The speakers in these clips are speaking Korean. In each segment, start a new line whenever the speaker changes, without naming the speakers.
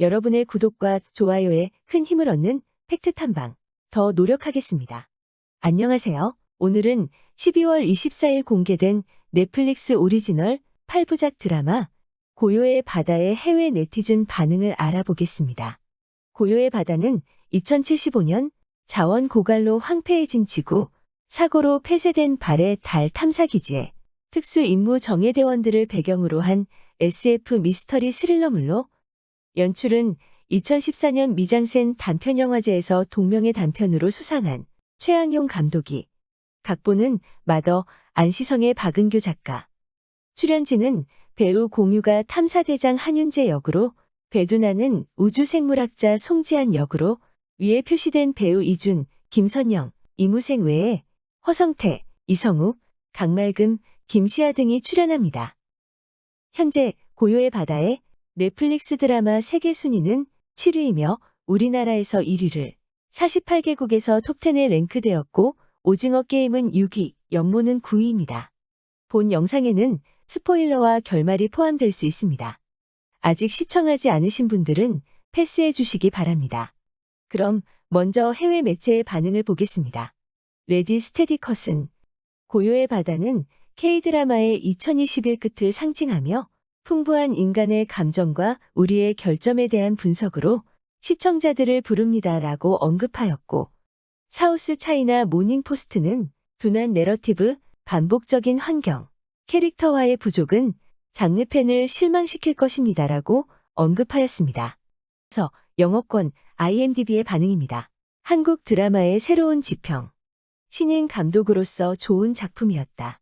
여러분의 구독과 좋아요에 큰 힘을 얻는 팩트 탐방 더 노력하겠습니다. 안녕하세요. 오늘은 12월 24일 공개된 넷플릭스 오리지널 8부작 드라마 고요의 바다의 해외 네티즌 반응을 알아보겠습니다. 고요의 바다는 2075년 자원 고갈로 황폐해진 지구, 사고로 폐쇄된 발의 달 탐사기지에 특수 임무 정예대원들을 배경으로 한 SF 미스터리 스릴러물로 연출은 2014년 미장센 단편영화제에서 동명의 단편으로 수상한 최양용 감독이, 각본은 마더 안시성의 박은규 작가, 출연진은 배우 공유가 탐사대장 한윤재 역으로, 배두나는 우주생물학자 송지한 역으로, 위에 표시된 배우 이준, 김선영, 이무생 외에 허성태, 이성욱, 강말금, 김시아 등이 출연합니다. 현재 고요의 바다에 넷플릭스 드라마 세계 순위는 7위이며 우리나라에서 1위를 48개국에서 톱10에 랭크되었고 오징어 게임은 6위, 연모는 9위입니다. 본 영상에는 스포일러와 결말이 포함될 수 있습니다. 아직 시청하지 않으신 분들은 패스해 주시기 바랍니다. 그럼 먼저 해외 매체의 반응을 보겠습니다. 레디 스테디 컷은 고요의 바다는 K드라마의 2021 끝을 상징하며 풍부한 인간의 감정과 우리의 결점에 대한 분석으로 시청자들을 부릅니다 라고 언급하였고, 사우스 차이나 모닝포스트는 둔한 내러티브, 반복적인 환경, 캐릭터와의 부족은 장르 팬을 실망시킬 것입니다 라고 언급하였습니다. 그래서 영어권 IMDb의 반응입니다. 한국 드라마의 새로운 지평. 신인 감독으로서 좋은 작품이었다.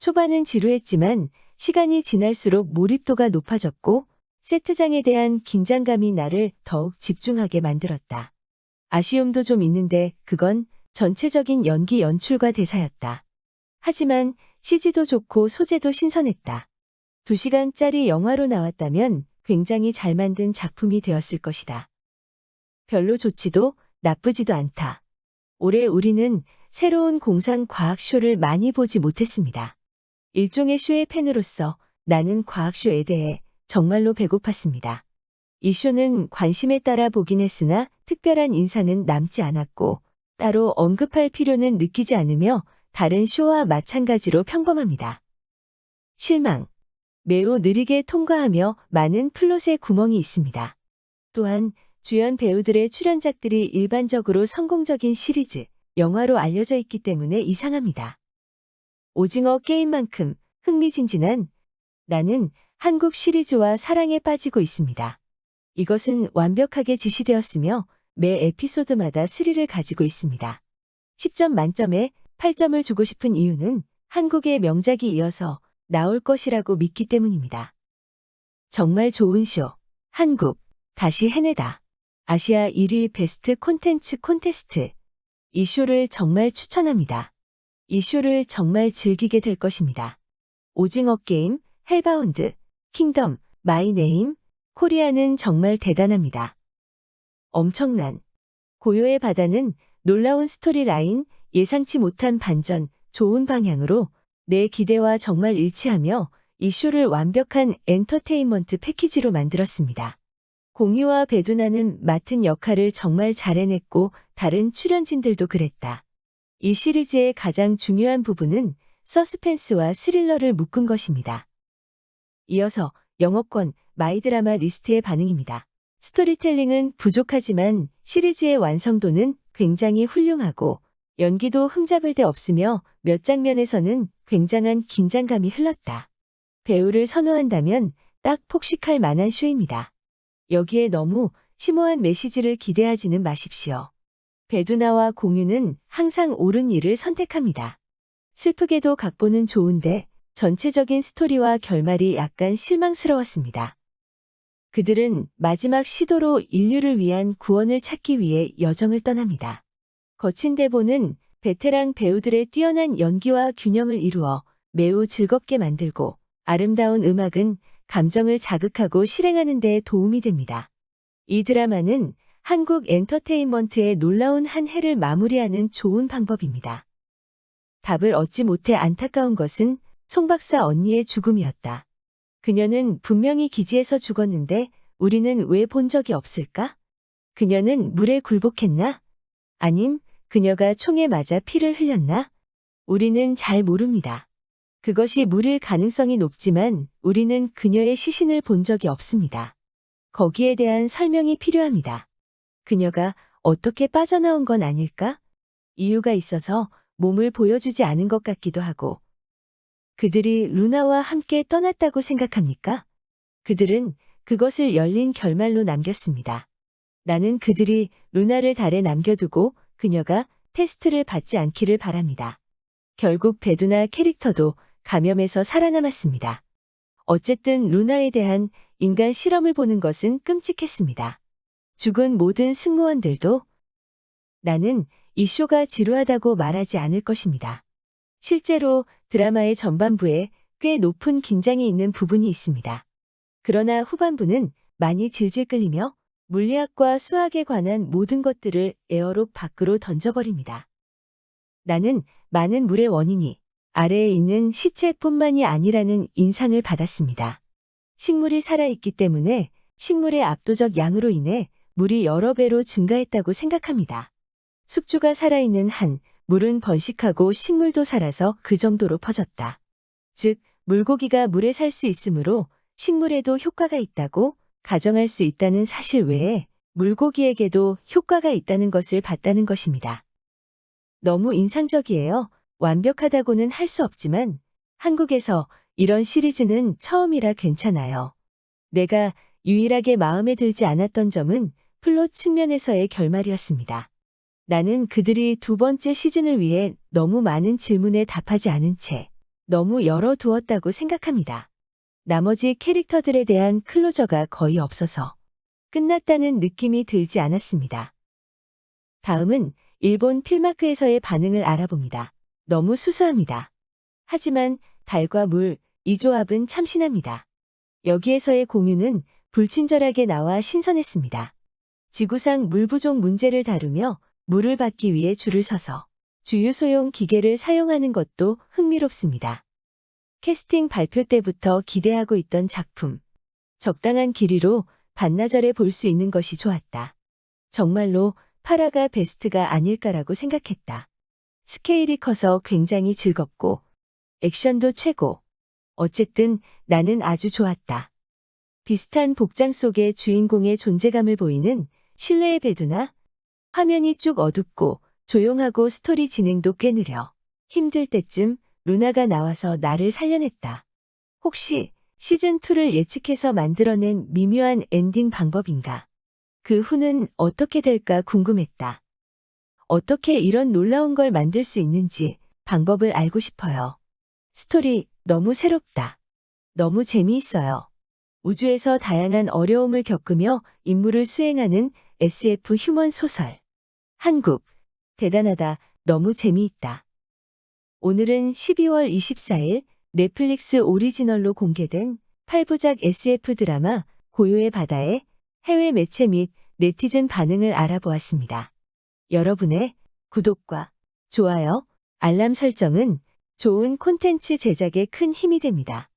초반은 지루했지만 시간이 지날수록 몰입도가 높아졌고 세트장에 대한 긴장감이 나를 더욱 집중하게 만들었다. 아쉬움도 좀 있는데 그건 전체적인 연기 연출과 대사였다. 하지만 CG도 좋고 소재도 신선했다. 2시간짜리 영화로 나왔다면 굉장히 잘 만든 작품이 되었을 것이다. 별로 좋지도 나쁘지도 않다. 올해 우리는 새로운 공상 과학쇼를 많이 보지 못했습니다. 일종의 쇼의 팬으로서 나는 과학쇼에 대해 정말로 배고팠습니다. 이 쇼는 관심에 따라 보긴 했으나 특별한 인상은 남지 않았고 따로 언급할 필요는 느끼지 않으며 다른 쇼와 마찬가지로 평범합니다. 실망. 매우 느리게 통과하며 많은 플롯에 구멍이 있습니다. 또한 주연 배우들의 출연작들이 일반적으로 성공적인 시리즈, 영화로 알려져 있기 때문에 이상합니다. 오징어 게임만큼 흥미진진한 나는 한국 시리즈와 사랑에 빠지고 있습니다. 이것은 완벽하게 지시되었으며 매 에피소드마다 스릴을 가지고 있습니다. 10점 만점에 8점을 주고 싶은 이유는 한국의 명작이 이어서 나올 것이라고 믿기 때문입니다. 정말 좋은 쇼. 한국. 다시 해내다. 아시아 1위 베스트 콘텐츠 콘테스트. 이 쇼를 정말 추천합니다. 이 쇼를 정말 즐기게 될 것입니다. 오징어 게임, 헬바운드, 킹덤, 마이 네임, 코리아는 정말 대단합니다. 엄청난 고요의 바다는 놀라운 스토리 라인, 예상치 못한 반전, 좋은 방향으로 내 기대와 정말 일치하며 이 쇼를 완벽한 엔터테인먼트 패키지로 만들었습니다. 공유와 배두나는 맡은 역할을 정말 잘 해냈고 다른 출연진들도 그랬다. 이 시리즈의 가장 중요한 부분은 서스펜스와 스릴러를 묶은 것입니다. 이어서 영어권 마이드라마 리스트의 반응입니다. 스토리텔링은 부족하지만 시리즈의 완성도는 굉장히 훌륭하고 연기도 흠잡을 데 없으며 몇 장면에서는 굉장한 긴장감이 흘렀다. 배우를 선호한다면 딱 폭식할 만한 쇼입니다. 여기에 너무 심오한 메시지를 기대하지는 마십시오. 배두나와 공유는 항상 옳은 일을 선택합니다. 슬프게도 각본은 좋은데 전체적인 스토리와 결말이 약간 실망스러웠습니다. 그들은 마지막 시도로 인류를 위한 구원을 찾기 위해 여정을 떠납니다. 거친 대본은 베테랑 배우들의 뛰어난 연기와 균형을 이루어 매우 즐겁게 만들고 아름다운 음악은 감정을 자극하고 실행하는 데 도움이 됩니다. 이 드라마는 한국 엔터테인먼트의 놀라운 한 해를 마무리하는 좋은 방법입니다. 답을 얻지 못해 안타까운 것은 송 박사 언니의 죽음이었다. 그녀는 분명히 기지에서 죽었는데 우리는 왜 본 적이 없을까? 그녀는 물에 굴복했나? 아님 그녀가 총에 맞아 피를 흘렸나? 우리는 잘 모릅니다. 그것이 물일 가능성이 높지만 우리는 그녀의 시신을 본 적이 없습니다. 거기에 대한 설명이 필요합니다. 그녀가 어떻게 빠져나온 건 아닐까? 이유가 있어서 몸을 보여주지 않은 것 같기도 하고. 그들이 루나와 함께 떠났다고 생각합니까? 그들은 그것을 열린 결말로 남겼습니다. 나는 그들이 루나를 달에 남겨두고 그녀가 테스트를 받지 않기를 바랍니다. 결국 베두나 캐릭터도 감염에서 살아남았습니다. 어쨌든 루나에 대한 인간 실험을 보는 것은 끔찍했습니다. 죽은 모든 승무원들도 나는 이 쇼가 지루하다고 말하지 않을 것입니다. 실제로 드라마의 전반부에 꽤 높은 긴장이 있는 부분이 있습니다. 그러나 후반부는 많이 질질 끌리며 물리학과 수학에 관한 모든 것들을 에어록 밖으로 던져버립니다. 나는 많은 물의 원인이 아래에 있는 시체뿐만이 아니라는 인상을 받았습니다. 식물이 살아있기 때문에 식물의 압도적 양으로 인해 물이 여러 배로 증가했다고 생각합니다. 숙주가 살아있는 한 물은 번식하고 식물도 살아서 그 정도로 퍼졌다. 즉, 물고기가 물에 살 수 있으므로 식물에도 효과가 있다고 가정할 수 있다는 사실 외에 물고기에게도 효과가 있다는 것을 봤다는 것입니다. 너무 인상적이에요. 완벽하다고는 할 수 없지만 한국에서 이런 시리즈는 처음이라 괜찮아요. 내가 유일하게 마음에 들지 않았던 점은 플롯 측면에서의 결말이었습니다. 나는 그들이 두 번째 시즌을 위해 너무 많은 질문에 답하지 않은 채 너무 열어두었다고 생각합니다. 나머지 캐릭터들에 대한 클로저가 거의 없어서 끝났다는 느낌이 들지 않았습니다. 다음은 일본 필마크에서의 반응을 알아봅니다. 너무 수수합니다. 하지만 달과 물, 이 조합은 참신합니다. 여기에서의 공유는 불친절하게 나와 신선했습니다. 지구상 물 부족 문제를 다루며 물을 받기 위해 줄을 서서 주유소용 기계를 사용하는 것도 흥미롭습니다. 캐스팅 발표 때부터 기대하고 있던 작품. 적당한 길이로 반나절에 볼 수 있는 것이 좋았다. 정말로 파라가 베스트가 아닐까라고 생각했다. 스케일이 커서 굉장히 즐겁고 액션도 최고. 어쨌든 나는 아주 좋았다. 비슷한 복장 속의 주인공의 존재감을 보이는 신뢰의 배두나 화면이 쭉 어둡고 조용하고 스토리 진행도 꽤 느려. 힘들 때쯤 루나가 나와서 나를 살려냈다. 혹시 시즌2를 예측해서 만들어낸 미묘한 엔딩 방법인가? 그 후는 어떻게 될까 궁금했다. 어떻게 이런 놀라운 걸 만들 수 있는지 방법을 알고 싶어요. 스토리 너무 새롭다. 너무 재미있어요. 우주에서 다양한 어려움을 겪으며 임무를 수행하는 SF 휴먼 소설. 한국. 대단하다. 너무 재미있다. 오늘은 12월 24일 넷플릭스 오리지널로 공개된 8부작 SF 드라마 고요의 바다의 해외 매체 및 네티즌 반응을 알아보았습니다. 여러분의 구독과 좋아요, 알람 설정은 좋은 콘텐츠 제작에 큰 힘이 됩니다.